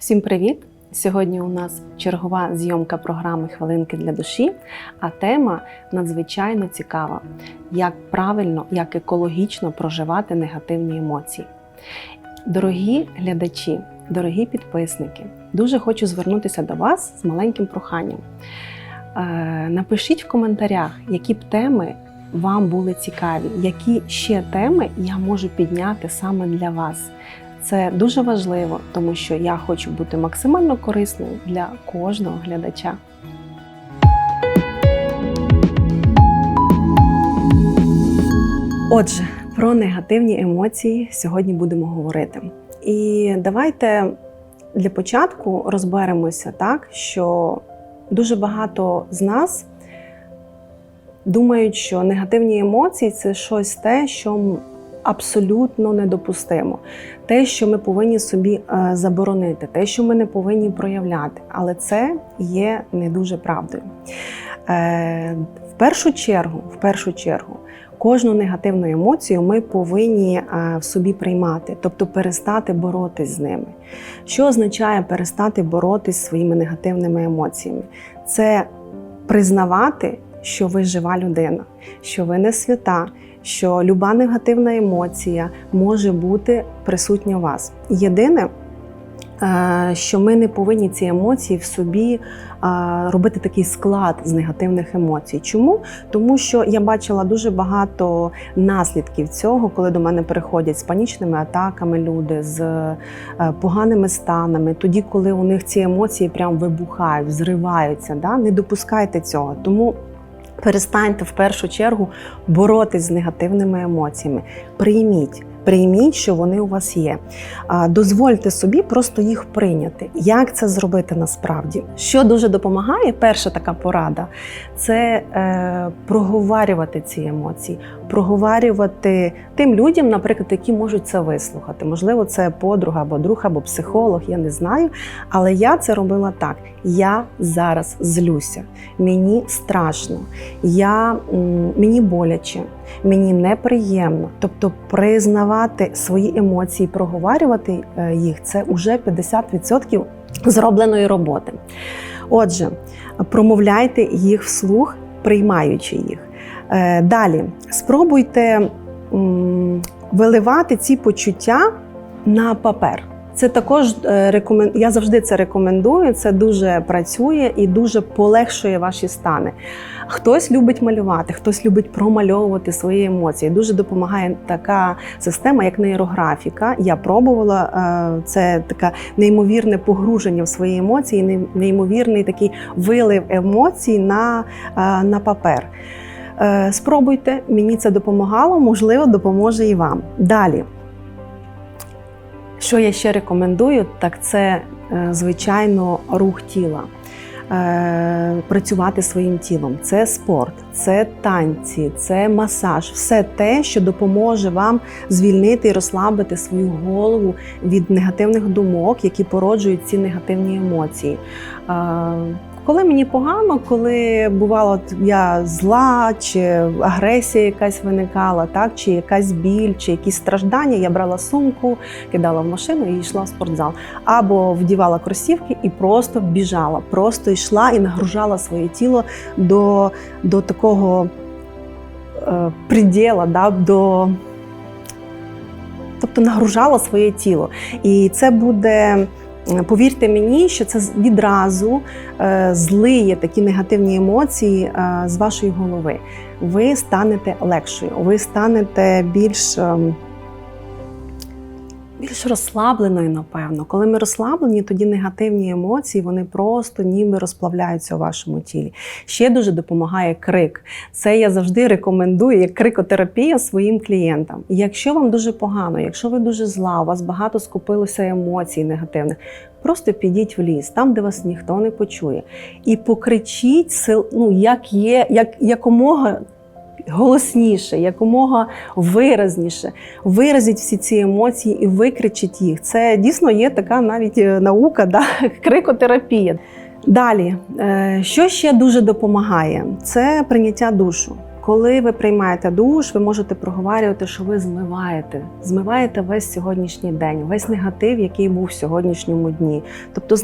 Всім привіт! Сьогодні у нас чергова зйомка програми Хвилинки для душі, а тема надзвичайно цікава: як правильно, як екологічно проживати негативні емоції. Дорогі глядачі, дорогі підписники, дуже хочу звернутися до вас з маленьким проханням. Е, Напишіть в коментарях, які б теми вам були цікаві, які ще теми я можу підняти саме для вас. Це дуже важливо, тому що я хочу бути максимально корисною для кожного глядача. Отже, про негативні емоції сьогодні будемо говорити. І давайте для початку розберемося так, що дуже багато з нас думають, що негативні емоції це щось те, що абсолютно недопустимо, те, що ми повинні собі е, заборонити, те, що ми не повинні проявляти. Але це є не дуже правдою. Е, В першу чергу, в першу чергу, кожну негативну емоцію ми повинні е, в собі приймати, тобто перестати боротись з ними. Що означає перестати боротись своїми негативними емоціями? Це признавати, що ви жива людина, що ви не свята, що люба негативна емоція може бути присутня у вас. Єдине, е, що ми не повинні ці емоції в собі е, робити такий склад з негативних емоцій. Чому? Тому що я бачила дуже багато наслідків цього, коли до мене приходять з панічними атаками люди, з е, поганими станами, тоді, коли у них ці емоції прям вибухають, взриваються. Да? Не допускайте цього. Тому перестаньте в першу чергу боротись з негативними емоціями. Прийміть. Прийміть, що вони у вас є. Дозвольте собі просто їх прийняти. Як це зробити насправді? Що дуже допомагає, перша така порада це е, проговорювати ці емоції, проговорювати тим людям, наприклад, які можуть це вислухати. Можливо, це подруга або друг, або психолог, я не знаю. Але я це робила так: я зараз злюся, мені страшно, я, мені боляче, мені неприємно. Тобто признавати свої емоції, проговорювати е, їх це вже 50% зробленої роботи. Отже, промовляйте їх вслух, приймаючи їх. Е, Далі спробуйте виливати ці почуття на папер. Це також е, рекомен... я завжди це рекомендую. Це дуже працює і дуже полегшує ваші стани. Хтось любить малювати, хтось любить промальовувати свої емоції. Дуже допомагає така система, як нейрографіка. Я пробувала е, це таке неймовірне погруження в свої емоції, неймовірний такий вилив емоцій на, е, на папер. Спробуйте, мені це допомагало, можливо, допоможе і вам. Далі. Що я ще рекомендую, так це, е, звичайно, рух тіла. Е, Працювати своїм тілом. Це спорт, це танці, це масаж, все те, що допоможе вам звільнити і розслабити свою голову від негативних думок, які породжують ці негативні емоції. Коли мені погано, коли бувало я зла, чи агресія якась виникала, так, чи якась біль, чи якісь страждання, я брала сумку, кидала в машину і йшла в спортзал. Або вдівала кросівки і просто біжала, просто йшла і нагружала своє тіло до, до такого е, приділа, да, до, тобто нагружала своє тіло. І це буде. Повірте мені, що це відразу е, злиє такі негативні емоції е, з вашої голови. Ви станете легшою, ви станете більш. Більш розслабленою, напевно. Коли ми розслаблені, тоді негативні емоції вони просто ніби розплавляються у вашому тілі. Ще дуже допомагає крик. Це я завжди рекомендую як крикотерапія своїм клієнтам. Якщо вам дуже погано, якщо ви дуже зла, у вас багато скопилося емоцій негативних, просто підіть в ліс, там, де вас ніхто не почує, і покричіть сил, ну як є, як якомога. Голосніше, якомога виразніше, виразіть всі ці емоції і викричіть їх. Це дійсно є така навіть е, наука, да? крикотерапія. Далі, е, що ще дуже допомагає, це прийняття душу. Коли ви приймаєте душ, ви можете проговорювати, що ви змиваєте, змиваєте весь сьогоднішній день, весь негатив, який був в сьогоднішньому дні. Тобто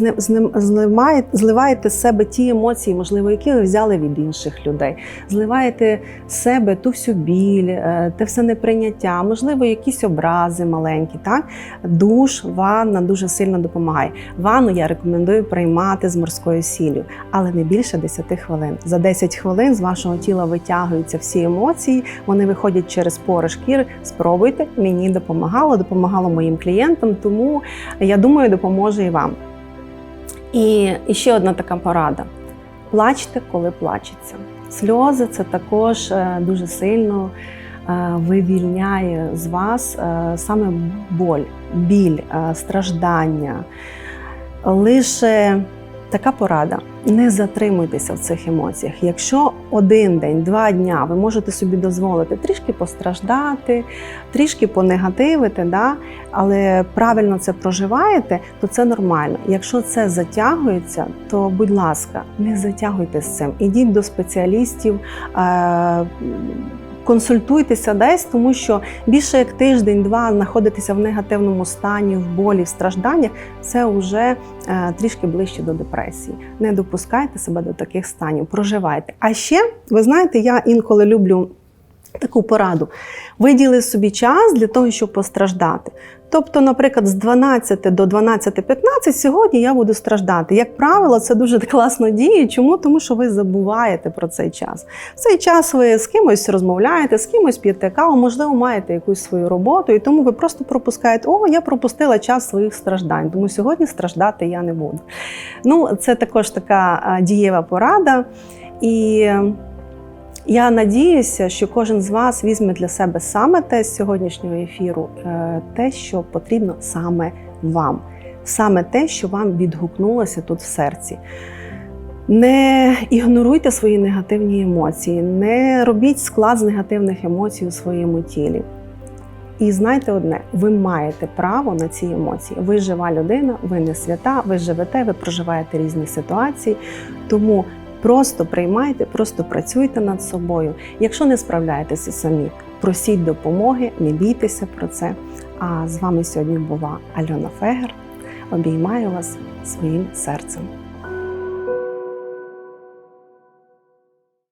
зливаєте, з себе ті емоції, можливо, які ви взяли від інших людей. Зливаєте з себе ту всю біль, е, те все неприйняття, можливо, якісь образи маленькі. Так? Душ, ванна дуже сильно допомагає. Ванну я рекомендую приймати з морською сіллю, але не більше 10 хвилин. За 10 хвилин з вашого тіла витягуються всі емоції, вони виходять через пори шкіри. Спробуйте, мені допомагало, допомагало моїм клієнтам, тому я думаю, допоможе і вам. І, і ще одна така порада: плачте, коли плачеться. Сльози це також е, дуже сильно е, вивільняє з вас е, саме боль, біль, страждання. Лише така порада: не затримуйтеся в цих емоціях. Якщо один день, два дня ви можете собі дозволити трішки постраждати, трішки понегативити, да? але правильно це проживаєте, то це нормально. Якщо це затягується, то будь ласка, не затягуйте з цим. Ідіть до спеціалістів. Е- Консультуйтеся десь, тому що більше як тиждень-два знаходитися в негативному стані, в болі, в стражданнях це вже е, трішки ближче до депресії. Не допускайте себе до таких станів, проживайте. А ще, ви знаєте, я інколи люблю таку пораду: виділи собі час для того, щоб постраждати. Тобто, наприклад, з 12 до 12.15 сьогодні я буду страждати. Як правило, це дуже класно діє. Чому? Тому що ви забуваєте про цей час. В цей час ви з кимось розмовляєте, з кимось п'єте каву, можливо, маєте якусь свою роботу, і тому ви просто пропускаєте, о, я пропустила час своїх страждань, тому сьогодні страждати я не буду. Ну, це також така дієва порада. І я надіюся, що кожен з вас візьме для себе саме те з сьогоднішнього ефіру, е, те, що потрібно саме вам, саме те, що вам відгукнулося тут в серці. Не ігноруйте свої негативні емоції, не робіть склад з негативних емоцій у своєму тілі. І знайте одне: ви маєте право на ці емоції. Ви жива людина, ви не свята, ви живете, ви проживаєте різні ситуації. Тому просто приймайте, просто працюйте над собою. Якщо не справляєтеся самі, просіть допомоги, не бійтеся про це. А з вами сьогодні була Альона Фегер. Обіймаю вас своїм серцем.